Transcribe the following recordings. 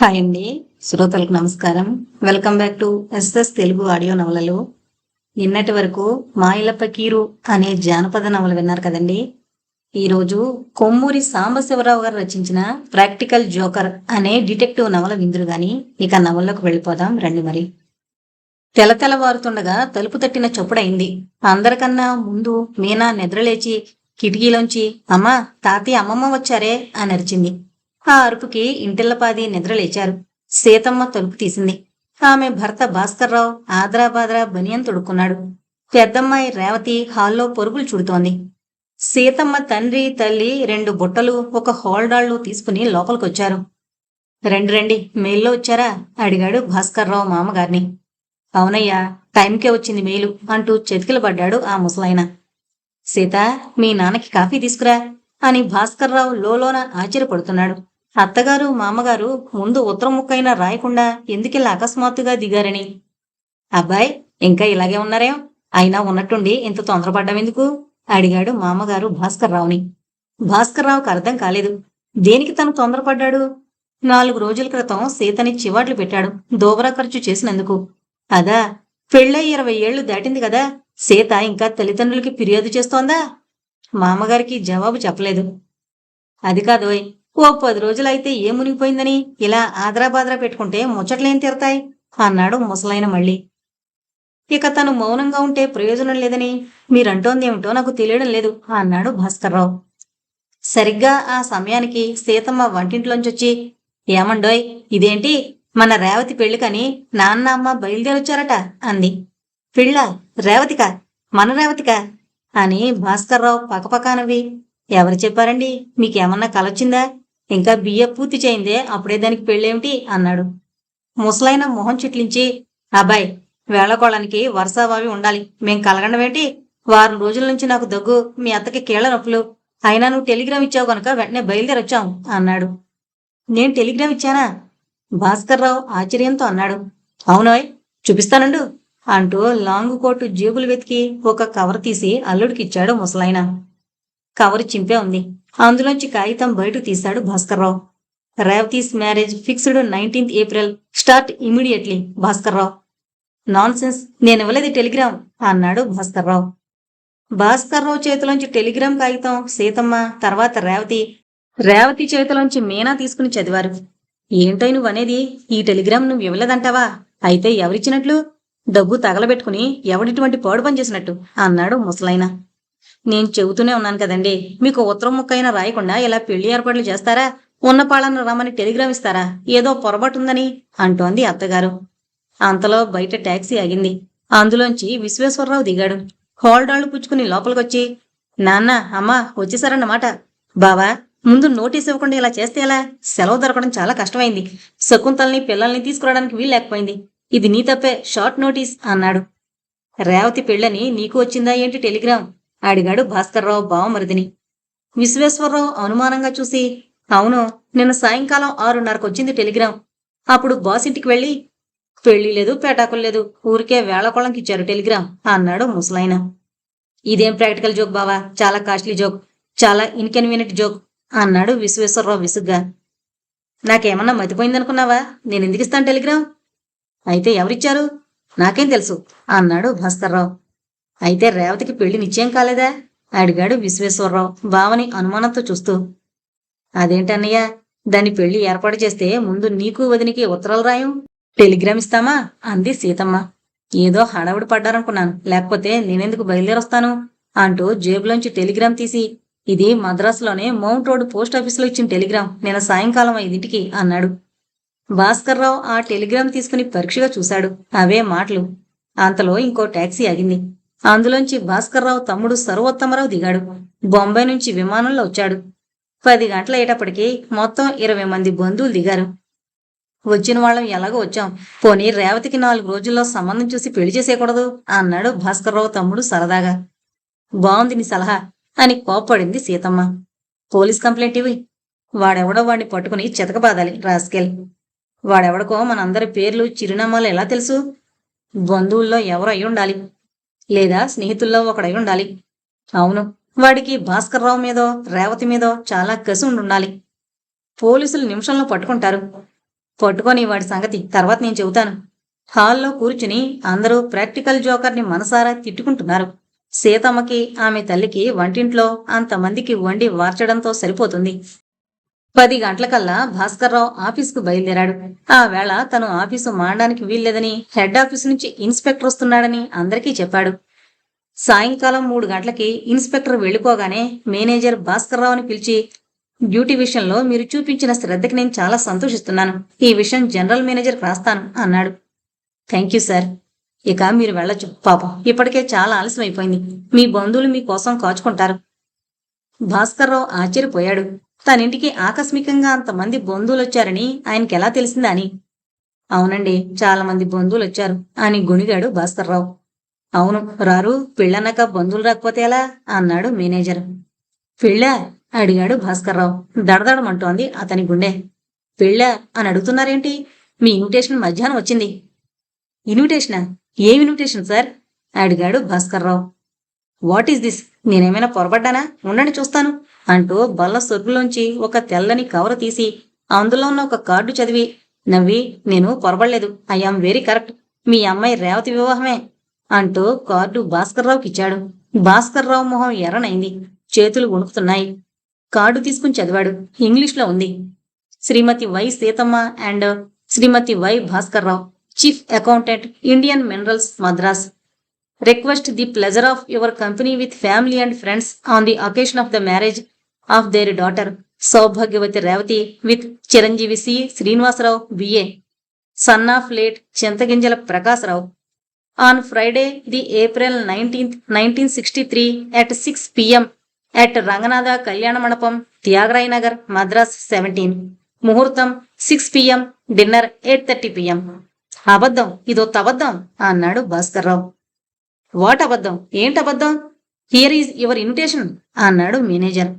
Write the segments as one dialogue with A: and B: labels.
A: Hi అండి. శ్రోతలకు నమస్కారం. Welcome back to SS Telugu audio నవలలు. నిన్నటి వరకు మాయిలప్ప కీరు అనే జానపద నవల విన్నారు కదండి. ఈరోజు కొమ్మూరి సాంబశివరావు గారు రచించిన ప్రాక్టికల్ జోకర్ అనే డిటెక్టివ్ నవల విందురు గాని ఇక నవల్లోకి వెళ్ళిపోదాం రండి మరి. తెలతెలవారుతుండగా తలుపు తట్టిన చొప్పుడైంది అందరికన్నా ముందు మీనా నిద్రలేచి కిటికీలోంచి అమ్మా తాతయ్య అమ్మమ్మ వచ్చారే అని అరిచింది. ఆ అరుపుకి ఇంటిల్లపాది నిద్రలేచారు. సీతమ్మ తలుపు తీసింది. ఆమె భర్త భాస్కర్రావు ఆద్రాబాద్రా బనియన్ తొడుక్కున్నాడు. పెద్దమ్మాయి రేవతి హాల్లో పొరుగులు చుడుతోంది. సీతమ్మ తండ్రి తల్లి రెండు బుట్టలు ఒక హోల్డాళ్ళు తీసుకుని లోపలికొచ్చారు. రండి రండి మెయిల్లో వచ్చారా? అడిగాడు భాస్కర్రావు మామగారిని. అవునయ్యా టైంకే వచ్చింది మెయిలు అంటూ చెతికిలు పడ్డాడు ఆ ముసలాయన. సీత మీ నాన్నకి కాఫీ తీసుకురా అని భాస్కర్రావు లోలోన ఆశ్చర్యపడుతున్నాడు. అత్తగారు మామగారు ముందు ఉత్తరం ముక్కైనా రాయకుండా ఎందుకిలా అకస్మాత్తుగా దిగారని? అబ్బాయ్ ఇంకా ఇలాగే ఉన్నారేం? అయినా ఉన్నట్టుండి ఇంత తొందరపడ్డావెందుకు అడిగాడు మామగారు భాస్కర్రావుని. భాస్కర్రావుకు అర్థం కాలేదు. దేనికి తను తొందరపడ్డాడు? నాలుగు రోజుల క్రితం సీతని చివాట్లు పెట్టాడు దోబరా ఖర్చు చేసినందుకు. అదా పెళ్ళై ఇరవై ఏళ్ళు దాటింది కదా సీత ఇంకా తల్లిదండ్రులకి ఫిర్యాదు చేస్తోందా? మామగారికి జవాబు చెప్పలేదు. అది కాదోయ్ ఓ పది రోజులైతే ఏ మునిగిపోయిందని? ఇలా ఆదరాబాదరా పెట్టుకుంటే ముచ్చట్లేం తీరతాయి? అన్నాడు ముసలైన మళ్ళీ. ఇక తను మౌనంగా ఉంటే ప్రయోజనం లేదని. మీరంటోందేమిటో నాకు తెలియడం లేదు అన్నాడు భాస్కర్రావు. సరిగ్గా ఆ సమయానికి సీతమ్మ వంటింట్లోంచొచ్చి ఏమండోయ్ ఇదేంటి? మన రేవతి పెళ్ళికని నాన్న అమ్మ బయలుదేరొచ్చారట అంది. పిళ్ళ? రేవతిక? మన రేవతిక? అని భాస్కర్రావు పకపకానవి ఎవరు చెప్పారండి? మీకేమన్నా కలొచ్చిందా? ఇంకా బియ్య పూర్తి చేయిందే అప్పుడే దానికి పెళ్ళేమిటి? అన్నాడు. ముసలైన మొహం చిట్లించి అబ్బాయి వేళకోళానికి వరుసవావి ఉండాలి. మేం కలగండమేంటి వారం రోజుల నుంచి నాకు దగ్గు మీ అత్తకి కీళ్ళ నొప్పులు. అయినా నువ్వు టెలిగ్రామ్ ఇచ్చావు కనుక వెంటనే బయలుదేరొచ్చాం అన్నాడు. నేను టెలిగ్రామ్ ఇచ్చానా? భాస్కర్రావు ఆశ్చర్యంతో అన్నాడు. అవునోయ్ చూపిస్తానండు అంటూ లాంగ్ కోటు జేబులు వెతికి ఒక కవర్ తీసి అల్లుడికిచ్చాడు ముసలాయన. కవర్ చింపే ఉంది. అందులోంచి కాగితం బయట తీశాడు Bhaskar Rao. Revathi's marriage fixed nineteenth April. Start immediately Bhaskar Rao. Nonsense నేను ఇవ్వలేదు టెలిగ్రామ్ అన్నాడు భాస్కర్రావు. భాస్కర్రావు చేతిలోంచి టెలిగ్రామ్ కాగితం సీతమ్మ తర్వాత రేవతి. రేవతి చేతిలోంచి మీనా తీసుకుని చదివారు. ఏంటో నువ్వనేది? ఈ టెలిగ్రామ్ నువ్వు ఇవ్వలేదంటావా? అయితే ఎవరిచ్చినట్లు? డబ్బు తగలబెట్టుకుని ఎవడిటువంటి పాడు పని చేసినట్టు అన్నాడు ముసలైన నేను చెబుతూనే ఉన్నాను కదండి. మీకు ఉత్తరం ముక్కైనా రాయకుండా ఇలా పెళ్ళి ఏర్పాట్లు చేస్తారా? ఉన్న పాళ్ళను రమ్మని టెలిగ్రామ్ ఇస్తారా? ఏదో పొరపాటుందని అంటోంది అత్తగారు. అంతలో బయట ట్యాక్సీ ఆగింది. అందులోంచి విశ్వేశ్వరరావు దిగాడు. హోల్డాళ్ళు పుచ్చుకుని లోపలికొచ్చి నాన్న అమ్మా వచ్చేసారన్నమాట. బావా ముందు నోటీస్ ఇవ్వకుండా ఇలా చేస్తే ఎలా? సెలవు దొరకడం చాలా కష్టమైంది. శకుంతల్ని పిల్లల్ని తీసుకురావడానికి వీలు లేకపోయింది. ఇది నీ తప్పే షార్ట్ నోటీస్ అన్నాడు. రేవతి పెళ్ళని నీకు వచ్చిందా ఏంటి టెలిగ్రామ్? అడిగాడు భాస్కర్రావు బావమరిదిని. విశ్వేశ్వరరావు అనుమానంగా చూసి అవును నిన్న సాయంకాలం ఆరున్నరకు వచ్చింది టెలిగ్రామ్. అప్పుడు బాస్ ఇంటికి వెళ్ళి పెళ్ళి లేదు పేటాకులు లేదు ఊరికే వేళకోళంకి ఇచ్చారు టెలిగ్రామ్ అన్నాడు ముసలాయన. ఇదేం ప్రాక్టికల్ జోక్ బావా? చాలా కాస్ట్లీ జోక్ చాలా ఇన్కన్వీనియంట్ జోక్ అన్నాడు విశ్వేశ్వరరావు విసుగ్గా. నాకేమన్నా మతిపోయిందనుకున్నావా? నేను ఎందుకు ఇస్తాను టెలిగ్రామ్? అయితే ఎవరిచ్చారు? నాకేం తెలుసు అన్నాడు భాస్కర్రావు. అయితే రేవతికి పెళ్ళి నిశ్చయం కాలేదా? అడిగాడు విశ్వేశ్వరరావు బావని అనుమానంతో చూస్తూ. అదేంటన్నయ్య దాని పెళ్ళి ఏర్పాటు చేస్తే ముందు నీకు వదినికి ఉత్తరాలు రాయం. టెలిగ్రామ్ ఇస్తామా? అంది సీతమ్మ. ఏదో హడావుడి పడ్డారనుకున్నాను. లేకపోతే నేనెందుకు బయలుదేరొస్తాను? అంటూ జేబులోంచి టెలిగ్రామ్ తీసి ఇది మద్రాసులోనే మౌంట్ రోడ్ పోస్ట్ ఆఫీసులో ఇచ్చిన టెలిగ్రామ్. నిన్న సాయంకాలం ఐదింటికి అన్నాడు. భాస్కర్రావు ఆ టెలిగ్రామ్ తీసుకుని పరీక్షగా చూశాడు. అవే మాటలు. అంతలో ఇంకో టాక్సీ ఆగింది. అందులోంచి భాస్కర్రావు తమ్ముడు సర్వోత్తమరావు దిగాడు. బొంబాయి నుంచి విమానంలో వచ్చాడు. పది గంటల అయ్యేటప్పటికి మొత్తం ఇరవై మంది బంధువులు దిగారు. వచ్చిన వాళ్ళం ఎలాగో వచ్చాం. పోనీ రేవతికి నాలుగు రోజుల్లో సంబంధం చూసి పెళ్ళి చేసేయకూడదు అన్నాడు భాస్కర్రావు తమ్ముడు సరదాగా. బాగుంది నీ సలహా అని కోప్పడింది సీతమ్మ. పోలీస్ కంప్లైంట్ ఇవి వాడెవడో వాడిని పట్టుకుని చితకబాదాలి రాస్కెల్. వాడెవడకో మనందరి పేర్లు చిరునామాలు ఎలా తెలుసు? బంధువుల్లో ఎవరు అయి ఉండాలి? లేదా స్నేహితుల్లో ఒకడై ఉండాలి. అవును వాడికి భాస్కర్రావు మీదో రేవతి మీదో చాలా కసి ఉండాలి పోలీసులు నిమిషంలో పట్టుకుంటారు. పట్టుకొని వాడి సంగతి తర్వాత నేను చెబుతాను. హాల్లో కూర్చుని అందరూ ప్రాక్టికల్ జోకర్ని మనసారా తిట్టుకుంటున్నారు. సీతమ్మకి ఆమె తల్లికి వంటింట్లో అంతమందికి వండి వార్చడంతో సరిపోతుంది. పది గంటలకల్లా భాస్కర్రావు ఆఫీస్కు బయలుదేరాడు. ఆ వేళ తను ఆఫీసు మానడానికి వీల్లేదని హెడ్ ఆఫీసు నుంచి ఇన్స్పెక్టర్ వస్తున్నాడని అందరికీ చెప్పాడు. సాయంకాలం మూడు గంటలకి ఇన్స్పెక్టర్ వెళ్ళిపోగానే మేనేజర్ భాస్కర్రావుని పిలిచి డ్యూటీ విషయంలో మీరు చూపించిన శ్రద్ధకి నేను చాలా సంతోషిస్తున్నాను. ఈ విషయం జనరల్ మేనేజర్కి రాస్తాను అన్నాడు. Thank you sir. ఇక మీరు వెళ్ళొచ్చు. పాపం. ఇప్పటికే చాలా ఆలస్యం అయిపోయింది మీ బంధువులు మీకోసం కాచుకుంటారు. భాస్కర్రావు ఆశ్చర్యపోయాడు. తనింటికి ఆకస్మికంగా అంతమంది బంధువులు వచ్చారని ఆయనకి ఎలా తెలిసిందా అని? అవునండి చాలా మంది బంధువులు వచ్చారు అని గుణిగాడు భాస్కర్రావు. అవును రారు పెళ్ళన్నాక బంధువులు రాకపోతే ఎలా? అన్నాడు మేనేజర్. పెళ్ళా? అడిగాడు భాస్కర్రావు. దడదడమంటోంది అతని గుండె. పెళ్ళా? అని అడుగుతున్నారేంటి? మీ ఇన్విటేషన్ మధ్యాహ్నం వచ్చింది. ఇన్విటేషనా? ఏం ఇన్విటేషన్ సార్? అడిగాడు భాస్కర్రావు. What is this? నేనేమైనా పొరపడ్డానా ఉండండి చూస్తాను. అంటూ బల్ల సొరుగులోంచి ఒక తెల్లని కవర్ తీసి అందులో ఉన్న ఒక కార్డు చదివి నవ్వి నేను పొరపడలేదు ఐఆమ్ వెరీ కరెక్ట్ మీ అమ్మాయి రేవతి వివాహమే అంటూ కార్డు భాస్కర్రావుకి ఇచ్చాడు. భాస్కర్రావు మొహం ఎర్రనైంది. చేతులు వణుకుతున్నాయి. కార్డు తీసుకుని చదివాడు. ఇంగ్లీష్లో ఉంది. Srimathi Y Seethamma and Srimathi Y Bhaskar Rao chief accountant Indian Minerals Madras. Request the pleasure of your company with family and friends on the occasion of the marriage. Of their daughter Soubhagyavathi Revathi with Chiranjeevi C. Srinivasa Rao BA son of late Chintaginjala Prakasa Rao. On Friday the April nineteenth nineteen sixty three at six PM at Ranganatha Kalyana Mandapam Thyagaraya Nagar Madras seventeen. ముహూర్తం six PM dinner eight thirty PM అబద్ధం ఇదో తబద్ధం అన్నాడు Bhaskar Rao. What అబద్ధం ఏంటి అబద్ధం here is your invitation అన్నాడు manager.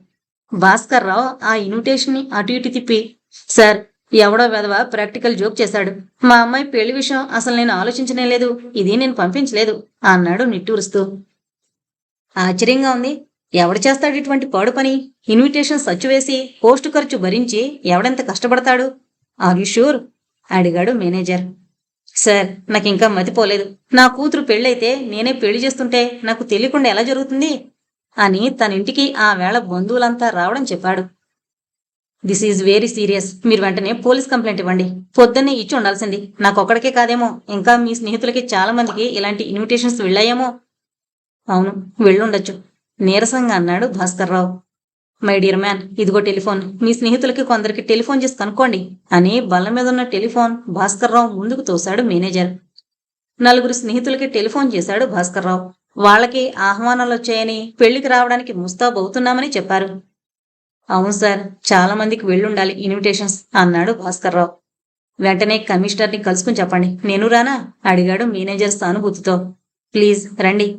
A: Bhaskar Rao ఆ ఇన్విటేషన్ని అటు ఇటు తిప్పి సార్ ఎవడో వెధవ ప్రాక్టికల్ జోక్ చేశాడు. మా అమ్మాయి పెళ్ళి విషయం అసలు నేను ఆలోచించనే లేదు. ఇది నేను పంపించలేదు అన్నాడు నిట్టూరుస్తూ ఆశ్చర్యంగా ఉంది. ఎవడు చేస్తాడు ఇటువంటి పాడు పని? ఇన్విటేషన్ సచ్చు వేసి పోస్టు ఖర్చు భరించి ఎవడెంత కష్టపడతాడు? ఆర్ యు షూర్ అడిగాడు మేనేజర్. సార్ నాకు ఇంకా మతిపోలేదు నా కూతురు పెళ్ళైతే నేనే పెళ్ళి చేస్తుంటే నాకు తెలియకుండా ఎలా జరుగుతుంది? అని తన ఇంటికి ఆ వేళ బంధువులంతా రావడం చెప్పాడు. This is very serious. మీరు వెంటనే పోలీస్ కంప్లైంట్ ఇవ్వండి. పొద్దున్నే ఇచ్చి ఉండాల్సింది. నాకొక్కడికే కాదేమో. ఇంకా మీ స్నేహితులకి చాలా మందికి ఇలాంటి ఇన్విటేషన్స్ వెళ్ళాయేమో. అవును వెళ్ళుండొచ్చు. నీరసంగా అన్నాడు భాస్కర్రావు. మై డియర్ మ్యాన్ ఇదిగో టెలిఫోన్. మీ స్నేహితులకి కొందరికి టెలిఫోన్ చేసి కనుక్కోండి అని బల్ల మీద ఉన్న టెలిఫోన్ భాస్కర్రావు ముందుకు తోశాడు మేనేజర్. నలుగురు స్నేహితులకి టెలిఫోన్ చేశాడు భాస్కర్రావు. వాళ్ళకి ఆహ్వానాలు వచ్చాయని పెళ్ళికి రావడానికి ముస్తాబు అవుతున్నామని చెప్పారు. అవును సార్ చాలా మందికి వెళ్ళుండాలి ఇన్విటేషన్స్ అన్నాడు భాస్కర్రావు వెంటనే కమిషనర్ని కలుసుకుని చెప్పండి. నేను రానా? అడిగాడు మేనేజర్ సానుభూతితో. ప్లీజ్ రండి.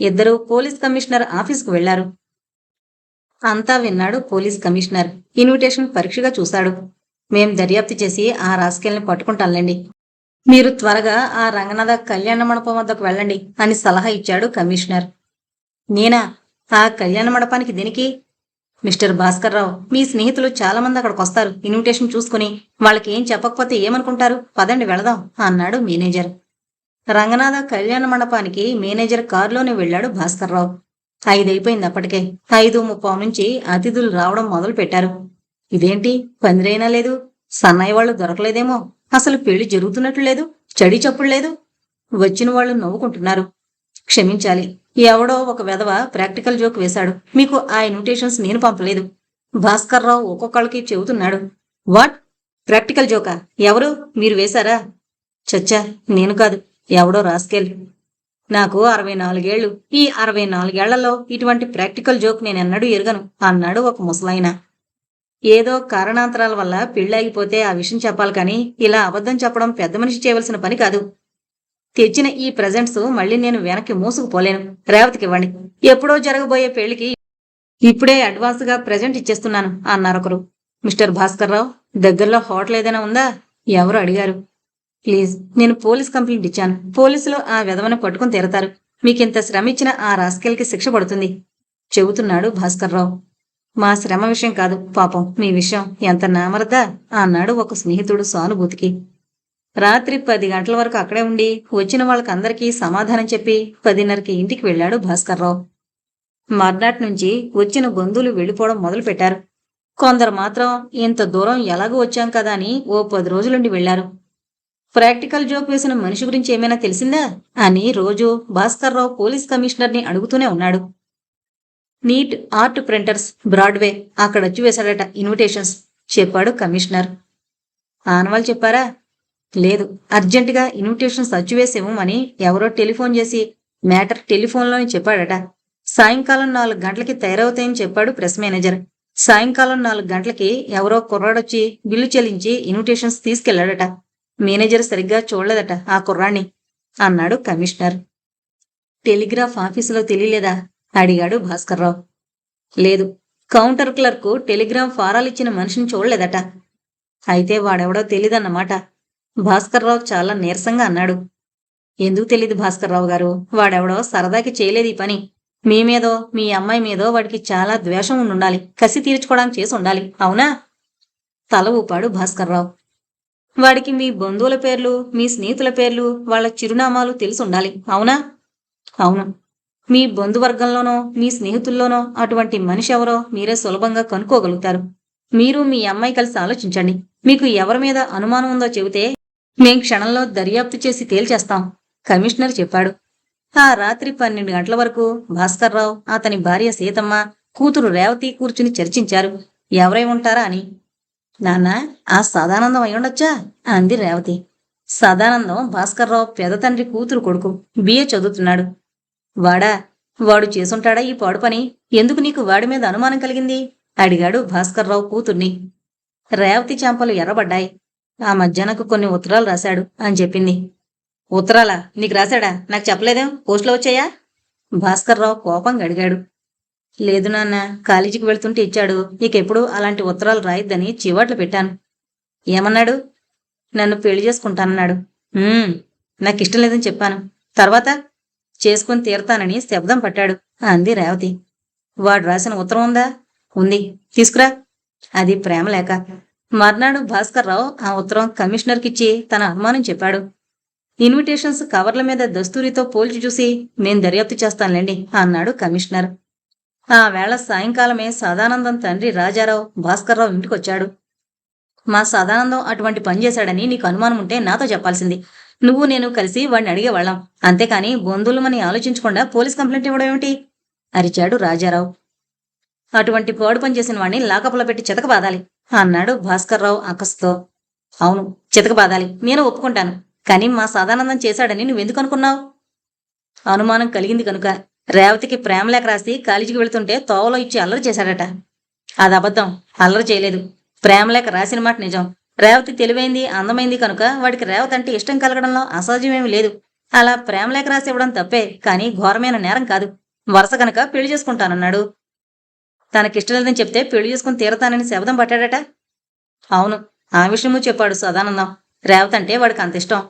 A: ఇద్దరు పోలీస్ కమిషనర్ ఆఫీస్కు వెళ్ళారు అంతా విన్నాడు పోలీస్ కమిషనర్. ఇన్విటేషన్ పరీక్షగా చూశాడు. మేం దర్యాప్తు చేసి ఆ రాస్కెల్ని పట్టుకుంటాంలేండి మీరు త్వరగా ఆ రంగనాథ కళ్యాణ మండపం వద్దకు వెళ్ళండి అని సలహా ఇచ్చాడు కమిషనర్. నేనా? ఆ కళ్యాణ మండపానికి దేనికి? మిస్టర్ భాస్కర్ రావు మీ స్నేహితులు చాలా మంది అక్కడికి వస్తారు. ఇన్విటేషన్ చూసుకుని వాళ్ళకి ఏం చెప్పకపోతే ఏమనుకుంటారు? పదండి వెళదాం అన్నాడు మేనేజర్. రంగనాథ కళ్యాణ మండపానికి మేనేజర్ కారులోనే వెళ్ళాడు భాస్కర్ రావు ఐదైపోయింది అప్పటికే ఐదు ముప్పావు నుంచి అతిథులు రావడం మొదలు పెట్టారు ఇదేంటి? పందిరైనా లేదు? సన్నయ్య వాళ్ళు దొరకలేదేమో? అసలు పెళ్ళి జరుగుతున్నట్లు లేదు చడి చప్పుడు లేదు. వచ్చిన వాళ్ళు నవ్వుకుంటున్నారు. క్షమించాలి. ఎవడో ఒక వెధవ ప్రాక్టికల్ జోక్ వేశాడు. మీకు ఆ ఇన్విటేషన్స్ నేను పంపలేదు. భాస్కర్ రావు ఒక్కొక్కళ్ళకి చెబుతున్నాడు. వాట్? ప్రాక్టికల్ జోకా? ఎవరు? మీరు వేశారా? చచ్చా నేను కాదు. ఎవడో రాసుకెళ్ళి నాకు అరవై నాలుగేళ్ళు ఈ అరవై నాలుగేళ్ళలో ఇటువంటి ప్రాక్టికల్ జోక్ నేనెన్నడూ ఎరగను. అన్నాడు ఒక ముసలాయన. ఏదో కారణాంతరాల వల్ల పెళ్ళాగిపోతే ఆ విషయం చెప్పాలి కానీ ఇలా అబద్ధం చెప్పడం పెద్ద మనిషి చేయవలసిన పని కాదు. తెచ్చిన ఈ ప్రజెంట్స్ మళ్ళీ నేను వెనక్కి మూసుకుపోలేను. రేవతికి ఇవ్వండి. ఎప్పుడో జరగబోయే పెళ్ళికి ఇప్పుడే అడ్వాన్స్గా ప్రజెంట్ ఇచ్చేస్తున్నాను అన్నారొకరు మిస్టర్ భాస్కర్రావు దగ్గరలో హోటల్ ఏదైనా ఉందా? ఎవరు అడిగారు? ప్లీజ్ నేను పోలీస్ కంప్లైంట్ ఇచ్చాను. పోలీసులు ఆ విధవను పట్టుకుని తీరతారు మీకింత శ్రమ ఇచ్చిన ఆ రాస్కెల్కి శిక్ష పడుతుంది చెబుతున్నాడు భాస్కర్రావు మా శ్రమ విషయం కాదు పాపం. మీ విషయం ఎంత నామరదా అన్నాడు ఒక స్నేహితుడు సానుభూతికి. రాత్రి పది గంటల వరకు అక్కడే ఉండి వచ్చిన వాళ్ళకందరికీ సమాధానం చెప్పి పదిన్నరకి ఇంటికి వెళ్ళాడు భాస్కర్రావు. మర్నాటి నుంచి వచ్చిన బంధువులు వెళ్ళిపోవడం మొదలుపెట్టారు. కొందరు మాత్రం ఇంత దూరం ఎలాగో వచ్చాం కదా అని ఓ పది రోజులుండి వెళ్ళారు ప్రాక్టికల్ జోక్ వేసిన మనిషి గురించి ఏమైనా తెలిసిందా? అని రోజు భాస్కర్రావు పోలీస్ కమిషనర్ని అడుగుతూనే ఉన్నాడు. నీట్ ఆర్ట్ ప్రింటర్స్ బ్రాడ్వే అక్కడ వేశాడట. ఇన్విటేషన్స్ చెప్పాడు కమిషనర్. ఆనవాళ్ళు చెప్పారా? లేదు. అర్జెంటుగా ఇన్విటేషన్స్ అచ్చివేసి ఇవ్వమని ఎవరో టెలిఫోన్ చేసి మ్యాటర్ టెలిఫోన్లోనే చెప్పాడట. సాయంకాలం నాలుగు గంటలకి తయారవుతాయని చెప్పాడు ప్రెస్ మేనేజర్. సాయంకాలం నాలుగు గంటలకి ఎవరో కుర్రాడొచ్చి బిల్లు చెల్లించి ఇన్విటేషన్స్ తీసుకెళ్ళాడట. మేనేజర్ సరిగ్గా చూడలేదట ఆ కుర్రాణ్ణి అన్నాడు కమిషనర్. టెలిగ్రాఫ్ ఆఫీసులో తెలియలేదా? అడిగాడు భాస్కర్రావు. లేదు కౌంటర్ క్లర్కు టెలిగ్రామ్ ఫారాలిచ్చిన మనిషిని చూడలేదట. అయితే వాడెవడో తెలీదన్నమాట. భాస్కర్రావు చాలా నీరసంగా అన్నాడు. ఎందుకు తెలీదు భాస్కర్రావు గారు? వాడెవడో సరదాకి చేయలేదు ఈ పని. మీ మీదో మీ అమ్మాయి మీదో వాడికి చాలా ద్వేషం ఉండాలి కసి తీర్చుకోవడానికి చేసి ఉండాలి. అవునా? తల ఊపాడు భాస్కర్రావు. వాడికి మీ బంధువుల పేర్లు మీ స్నేహితుల పేర్లు వాళ్ళ చిరునామాలు తెలిసి ఉండాలి. అవునా? అవును. మీ బంధువర్గంలోనో మీ స్నేహితుల్లోనో అటువంటి మనిషి ఎవరో మీరే సులభంగా కనుక్కోగలుగుతారు. మీరు మీ అమ్మాయి కలిసి ఆలోచించండి. మీకు ఎవరి మీద అనుమానం ఉందో చెబితే మేం క్షణంలో దర్యాప్తు చేసి తేల్చేస్తాం కమిషనర్ చెప్పాడు. ఆ రాత్రి పన్నెండు గంటల వరకు భాస్కర్రావు అతని భార్య సీతమ్మ కూతురు రేవతి కూర్చుని చర్చించారు. ఎవరై ఉంటారా అని? నాన్న ఆ సదానందం అయ్యుండొచ్చా అంది రేవతి. సదానందం భాస్కర్రావు పెద్ద తండ్రి కూతురు కొడుకు బిఏ చదువుతున్నాడు. వాడా వాడు చేసుంటాడా ఈ పాడు పని? ఎందుకు నీకు వాడి మీద అనుమానం కలిగింది? అడిగాడు భాస్కర్రావు కూతుర్ని. రేవతి చాంపలు ఎర్రబడ్డాయి. ఆ మధ్యాహ్నకు కొన్ని ఉత్తరాలు రాశాడు. అని చెప్పింది. ఉత్తరాలా? నీకు రాశాడా? నాకు చెప్పలేదేం? పోస్టులో వచ్చాయా? భాస్కర్రావు కోపంగా అడిగాడు. లేదు నాన్న కాలేజీకి వెళ్తుంటే ఇచ్చాడు. ఇకెప్పుడు అలాంటి ఉత్తరాలు రాయిద్దని చివాట్లు పెట్టాను. ఏమన్నాడు? నన్ను పెళ్ళి చేసుకుంటానన్నాడు. నాకు ఇష్టం లేదని చెప్పాను. తర్వాత? చేసుకుని తీరతానని శబ్దం పట్టాడు. అంది రేవతి. వాడు రాసిన ఉత్తరం ఉందా? ఉంది. తీసుకురా. అది ప్రేమ లేక. మర్నాడు భాస్కర్రావు ఆ ఉత్తరం కమిషనర్కిచ్చి తన అనుమానం చెప్పాడు. ఇన్విటేషన్స్ కవర్ల మీద దస్తూరితో పోల్చి చూసి నేను దర్యాప్తు చేస్తానులేండి అన్నాడు కమిషనర్. ఆ వేళ సాయంకాలమే సదానందం తండ్రి రాజారావు భాస్కర్రావు ఇంటికొచ్చాడు. మా సదానందం అటువంటి పని చేశాడని నీకు అనుమానం ఉంటే నాతో చెప్పాల్సింది. నువ్వు నేను కలిసి వాడిని అడిగేవాళ్ళం అంతేకాని బంధువులమని ఆలోచించకుండా పోలీస్ కంప్లైంట్ ఇవ్వడం ఏమిటి? అరిచాడు రాజారావు. అటువంటి పాడు పని చేసిన వాడిని లాకప్లో పెట్టి చితకబాదాలి అన్నాడు భాస్కర్రావు అకస్తో అవును చితకబాదాలి నేను ఒప్పుకుంటాను. కానీ మా సదానందం చేశాడని నువ్వెందుకు అనుకున్నావు అనుమానం కలిగింది కనుక రేవతికి ప్రేమలేఖ రాసి కాలేజీకి వెళ్తుంటే తోవలో ఇచ్చి అల్లరి చేశాడట. అది అబద్ధం అల్లరి చేయలేదు. ప్రేమలేఖ రాసిన మాట నిజం. రేవతి తెలివైంది అందమైంది కనుక వాడికి రేవతి అంటే ఇష్టం కలగడంలో అసహజమేమీ లేదు. అలా ప్రేమ లేఖ రాసి ఇవ్వడం తప్పే కానీ ఘోరమైన నేరం కాదు. వరుస కనుక పెళ్ళి చేసుకుంటానన్నాడు. తనకిష్టం లేదని చెప్తే పెళ్ళి చేసుకుని తీరతానని శబ్దం పట్టాడట? అవును ఆ విషయము చెప్పాడు సదానందం. రేవతి అంటే వాడికి అంత ఇష్టం.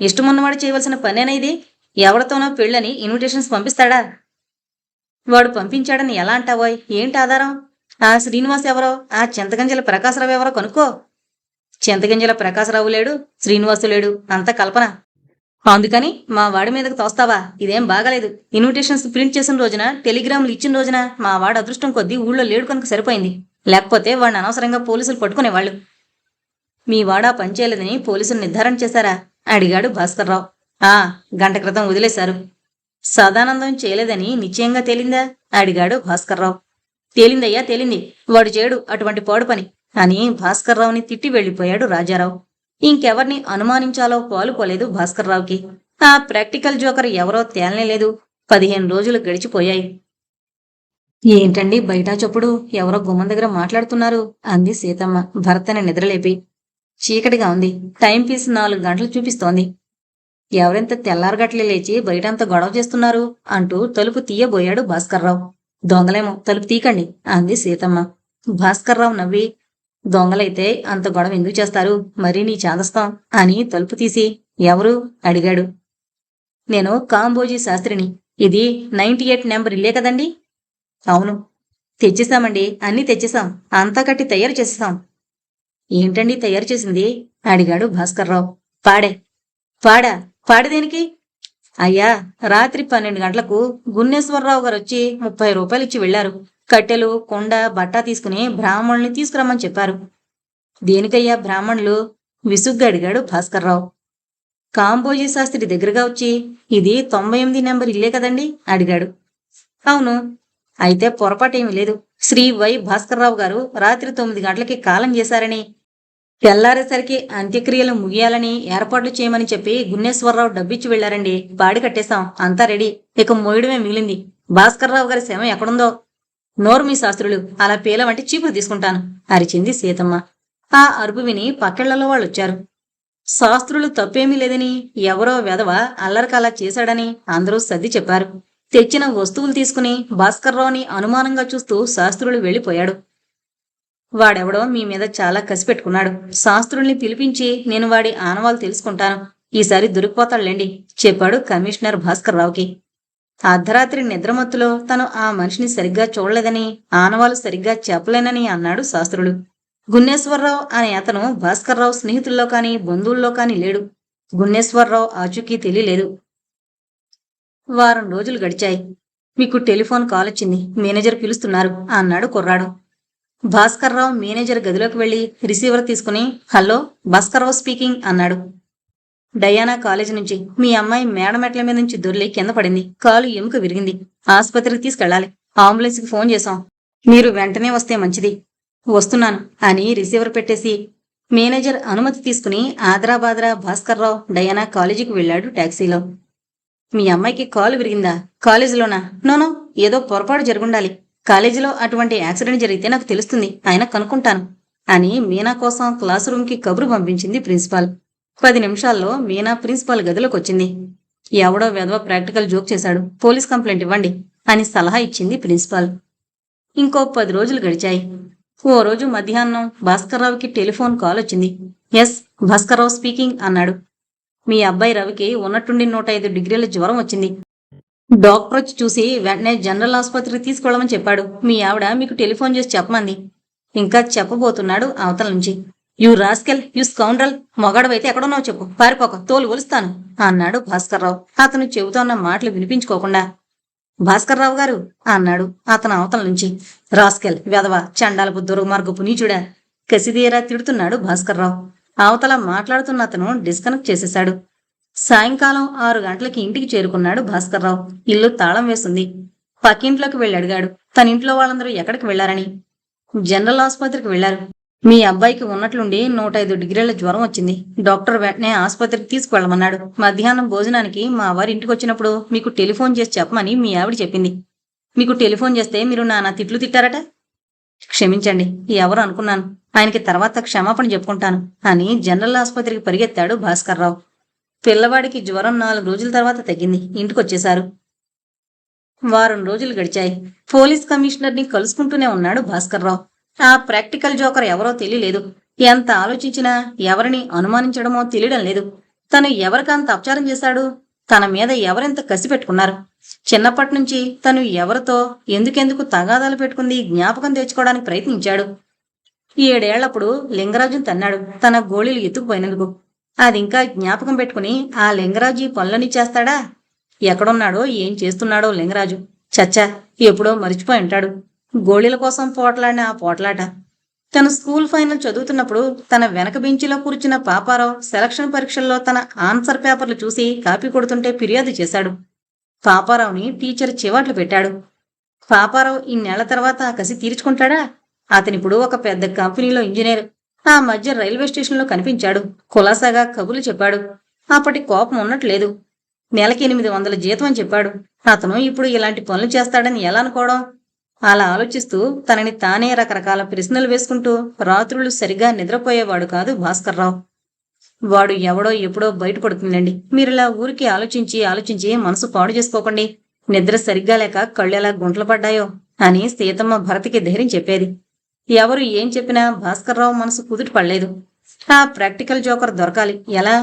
A: ఇష్టమున్నవాడు చేయవలసిన పనేనా ఇది? ఎవరితోనో పెళ్ళని ఇన్విటేషన్స్ పంపిస్తాడా? వాడు పంపించాడని ఎలా అంటావోయ్? ఏంటి ఆధారం? ఆ శ్రీనివాస్ ఎవరో? ఆ చింతగంజల ప్రకాశరావు ఎవరో కనుక్కో. చింతగింజల ప్రకాశరావు లేడు శ్రీనివాసు లేడు అంత కల్పన. అందుకని మా వాడి మీదకి తోస్తావా? ఇదేం బాగాలేదు. ఇన్విటేషన్స్ ప్రింట్ చేసిన రోజున టెలిగ్రాములు ఇచ్చిన రోజున మా వాడు అదృష్టం కొద్దీ ఊళ్ళో లేడు కనుక సరిపోయింది. లేకపోతే వాడిని అనవసరంగా పోలీసులు పట్టుకునేవాళ్ళు. మీ వాడా పనిచేయలేదని పోలీసులు నిర్ధారణ చేశారా? అడిగాడు భాస్కర్రావు. ఆ గంట క్రితం వదిలేశారు. సదానందం చేయలేదని నిశ్చయంగా తేలిందా? అడిగాడు భాస్కర్రావు. తేలిందయ్యా తేలింది. వాడు చేయడు అటువంటి పాడు పని. అని భాస్కర్రావుని తిట్టి వెళ్ళిపోయాడు రాజారావు. ఇంకెవర్ని అనుమానించాలో పాలుపోలేదు భాస్కర్రావుకి. ఆ ప్రాక్టికల్ జోకర్ ఎవరో తేలనేలేదు పదిహేను రోజులు గడిచిపోయాయి. ఏంటండి బయట చప్పుడు? ఎవరో గుమ్మం దగ్గర మాట్లాడుతున్నారు? అంది సీతమ్మ భర్తని నిద్రలేపి. చీకటిగా ఉంది. టైం పీస్ నాలుగు గంటలు చూపిస్తోంది. ఎవరింత తెల్లారగట్లే లేచి బయటంత గొడవ చేస్తున్నారు అంటూ తలుపు తీయబోయాడు భాస్కర్రావు. దొంగలేమో తలుపు తీకండి అంది సీతమ్మ. భాస్కర్రావు నవ్వి దొంగలైతే అంత గొడవ ఎందుకు చేస్తారు? మరీ నీ చాదస్తాం? అని తలుపు తీసి ఎవరు అడిగాడు. నేను కాంబోజీ శాస్త్రిని. ఇది నైన్టీ ఎయిట్ నెంబర్ ఇల్లే కదండి? అవును. తెచ్చేసామండి అన్నీ తెచ్చేసాం అంతా కట్టి తయారు చేసేసాం ఏంటండి తయారు చేసింది? అడిగాడు భాస్కర్రావు. పాడే. పాడా? పాడ దేనికి? అయ్యా రాత్రి పన్నెండు గంటలకు గున్నేశ్వరరావు గారు వచ్చి ముప్పై రూపాయలు ఇచ్చి వెళ్ళారు కట్టెలు కొండ బట్ట తీసుకుని బ్రాహ్మణుల్ని తీసుకురమ్మని చెప్పారు. దేనికయ్యా బ్రాహ్మణులు? విసుగ్గా అడిగాడు భాస్కర్రావు. కాంబోజీ శాస్త్రి దగ్గరగా వచ్చి ఇది తొంభై ఎనిమిది నెంబర్ ఇల్లే కదండి? అడిగాడు. అవును. అయితే పొరపాటేమీ లేదు. శ్రీ వై భాస్కర్రావు గారు రాత్రి తొమ్మిది గంటలకి కాలం చేశారని తెల్లారేసరికి అంత్యక్రియలు ముగియాలని ఏర్పాట్లు చేయమని చెప్పి గున్నేశ్వరరావు డబ్బిచ్చి వెళ్ళారండి బాడి కట్టేశాం. అంతా రెడీ. ఇక మోయడమే మిగిలింది. భాస్కర్రావు గారి శవం ఎక్కడుందో? నోరు మీ శాస్త్రులు అలా పేల వంటి చీపురు తీసుకుంటాను అరిచింది సీతమ్మ. ఆ అరుపు విని పక్కెళ్ళలో వాళ్ళు వచ్చారు శాస్త్రులు తప్పేమీ లేదని ఎవరో వెధవ అల్లరికలా చేశాడని అందరూ సర్ది చెప్పారు. తెచ్చిన వస్తువులు తీసుకుని భాస్కర్రావుని అనుమానంగా చూస్తూ శాస్త్రులు వెళ్ళిపోయాడు. వాడెవడో మీ మీద చాలా కసి పెట్టుకున్నాడు. శాస్త్రుల్ని పిలిపించి నేను వాడి ఆనవాలు తెలుసుకుంటాను. ఈసారి దొరికిపోతాడులేండి చెప్పాడు కమిషనర్ భాస్కర్రావుకి. అర్ధరాత్రి నిద్రమత్తులో తను ఆ మనిషిని సరిగ్గా చూడలేదని ఆనవాలు సరిగ్గా చెప్పలేనని అన్నాడు శాస్త్రుడు గున్నేశ్వరరావు అనే అతను భాస్కర్రావు స్నేహితుల్లో కాని బంధువుల్లో కాని లేడు. గున్నేశ్వరరావు ఆచూకీ తెలియలేదు. వారం రోజులు గడిచాయి. మీకు టెలిఫోన్ కాల్ వచ్చింది మేనేజర్ పిలుస్తున్నారు అన్నాడు కుర్రాడు. భాస్కర్రావు మేనేజర్ గదిలోకి వెళ్ళి రిసీవర్ తీసుకుని హలో భాస్కర్రావు స్పీకింగ్ అన్నాడు. డయానా కాలేజీ నుంచి మీ అమ్మాయి మేడ మెట్ల మీద నుంచి దొర్లి కింద పడింది. కాలు ఎముక విరిగింది. ఆసుపత్రికి తీసుకెళ్ళాలి అంబులెన్స్కి ఫోన్ చేశాం. మీరు వెంటనే వస్తే మంచిది. వస్తున్నాను అని రిసీవర్ పెట్టేసి మేనేజర్ అనుమతి తీసుకుని ఆదరాబాదరా భాస్కర్రావు డయానా కాలేజీకి వెళ్ళాడు టాక్సీలో. మీ అమ్మాయికి కాలు విరిగిందా? కాలేజీలోనా? నోనో ఏదో పొరపాటు జరుగుండాలి. కాలేజీలో అటువంటి యాక్సిడెంట్ జరిగితే నాకు తెలుస్తుంది. ఆయన కనుక్కుంటాను అని మీనా కోసం క్లాస్ రూమ్కి కబురు పంపించింది ప్రిన్సిపాల్. పది నిమిషాల్లో మీనా ప్రిన్సిపాల్ గదిలోకి వచ్చింది ఎవడో వెధవ ప్రాక్టికల్ జోక్ చేశాడు. పోలీస్ కంప్లైంట్ ఇవ్వండి అని సలహా ఇచ్చింది ప్రిన్సిపాల్. ఇంకో పది రోజులు గడిచాయి. ఓ రోజు మధ్యాహ్నం భాస్కర్రావుకి టెలిఫోన్ కాల్ వచ్చింది. ఎస్ భాస్కర్రావు స్పీకింగ్ అన్నాడు. మీ అబ్బాయి రవికి ఉన్నట్టుండి నూట ఐదు డిగ్రీల జ్వరం వచ్చింది. డాక్టర్ వచ్చి చూసి వెంటనే జనరల్ ఆసుపత్రికి తీసుకెళ్ళమని చెప్పాడు. మీ ఆవిడ మీకు టెలిఫోన్ చేసి చెప్పమంది. ఇంకా చెప్పబోతున్నాడు అవతల నుంచి. యు రాస్కెల్ యు స్కౌండ్రల్ మొగాడవైతే ఎక్కడున్నావు చెప్పు. పారిపోక తోలు ఒలుస్తాను అన్నాడు భాస్కర్రావు. అతను చెబుతున్న మాటలు వినిపించుకోకుండా. భాస్కర్రావు గారు అన్నాడు అతను అవతల నుంచి. రాస్కెల్ వెధవ చండాలపు దుర్మార్గపు నీచుడా కసిదీరా తిడుతున్నాడు భాస్కర్రావు. అవతల మాట్లాడుతున్న అతను డిస్కనెక్ట్ చేసేశాడు. సాయంకాలం ఆరు గంటలకి ఇంటికి చేరుకున్నాడు భాస్కర్రావు. ఇల్లు తాళం వేసింది. పక్కింట్లోకి వెళ్ళి అడిగాడు. తన ఇంట్లో వాళ్ళందరూ ఎక్కడికి వెళ్ళారని జనరల్ ఆసుపత్రికి వెళ్ళారు మీ అబ్బాయికి ఉన్నట్లుండి నూట ఐదు డిగ్రీల జ్వరం వచ్చింది. డాక్టర్ వెంటనే ఆసుపత్రికి తీసుకువెళ్ళమన్నాడు. మధ్యాహ్నం భోజనానికి మా వారి ఇంటికి వచ్చినప్పుడు మీకు టెలిఫోన్ చేసి చెప్పమని మీ ఆవిడ చెప్పింది. మీకు టెలిఫోన్ చేస్తే మీరు నానా తిట్లు తిట్టారట? క్షమించండి ఎవరు అనుకున్నాను. ఆయనకి తర్వాత క్షమాపణ చెప్పుకుంటాను అని జనరల్ ఆసుపత్రికి పరిగెత్తాడు భాస్కర్రావు. పిల్లవాడికి జ్వరం నాలుగు రోజుల తర్వాత తగ్గింది. ఇంటికొచ్చేశారు. వారం రోజులు గడిచాయి. పోలీస్ కమిషనర్ని కలుసుకుంటూనే ఉన్నాడు భాస్కర్రావు. ఆ ప్రాక్టికల్ జోకర్ ఎవరో తెలియలేదు. ఎంత ఆలోచించినా ఎవరిని అనుమానించడమో తెలియడం లేదు. తను ఎవరికంత అపచారం చేశాడు? తన మీద ఎవరెంత కసి పెట్టుకున్నారు? చిన్నప్పటి నుంచి తను ఎవరితో ఎందుకెందుకు తగాదాలు పెట్టుకుంది జ్ఞాపకం తెచ్చుకోవడానికి ప్రయత్నించాడు. ఏడేళ్ళప్పుడు లింగరాజును తన్నాడు. తన గోళీలు ఎత్తుకుపోయినందుకు. అది ఇంకా జ్ఞాపకం పెట్టుకుని ఆ లింగరాజు పనులని చేస్తాడా? ఎక్కడున్నాడో ఏం చేస్తున్నాడో లింగరాజు. చచ్చా ఎప్పుడో మరిచిపోయి ఉంటాడు. గోళీల కోసం పోట్లాడిన ఆ పోట్లాట తన స్కూల్ ఫైనల్ చదువుతున్నప్పుడు తన వెనక బెంచిలో కూర్చున్న పాపారావు సెలక్షన్ పరీక్షల్లో తన ఆన్సర్ పేపర్లు చూసి కాపీ కొడుతుంటే ఫిర్యాదు చేశాడు. పాపారావుని టీచర్ చివాట్లు పెట్టాడు. పాపారావు ఇన్నేళ్ళ తర్వాత ఆ కసి తీర్చుకుంటాడా? అతనిప్పుడు ఒక పెద్ద కంపెనీలో ఇంజనీర్. ఆ మధ్య రైల్వే స్టేషన్లో కనిపించాడు. కులాసాగా కబుర్లు చెప్పాడు. అప్పటి కోపం ఉన్నట్లేదు. నెలకి ఎనిమిది వందల జీతం అని చెప్పాడు. అతను ఇప్పుడు ఇలాంటి పనులు చేస్తాడని ఎలా అనుకోవడం? అలా ఆలోచిస్తూ తనని తానే రకరకాల ప్రశ్నలు వేసుకుంటూ రాత్రులు సరిగా నిద్రపోయేవాడు కాదు భాస్కర్రావు వాడు ఎవడో ఎప్పుడో బయటపడుతుందండి మీరిలా ఊరికి ఆలోచించి ఆలోచించి మనసు పాడు చేసుకోకండి. నిద్ర సరిగ్గా లేక కళ్ళెలా గుంటలు పడ్డాయో అని సీతమ్మ భరతికి ధైర్యం చెప్పేది. ఎవరు ఏం చెప్పినా భాస్కర్రావు మనసు కుదుట పడలేదు. ఆ ప్రాక్టికల్ జోకర్ దొరకాలి. ఎలా?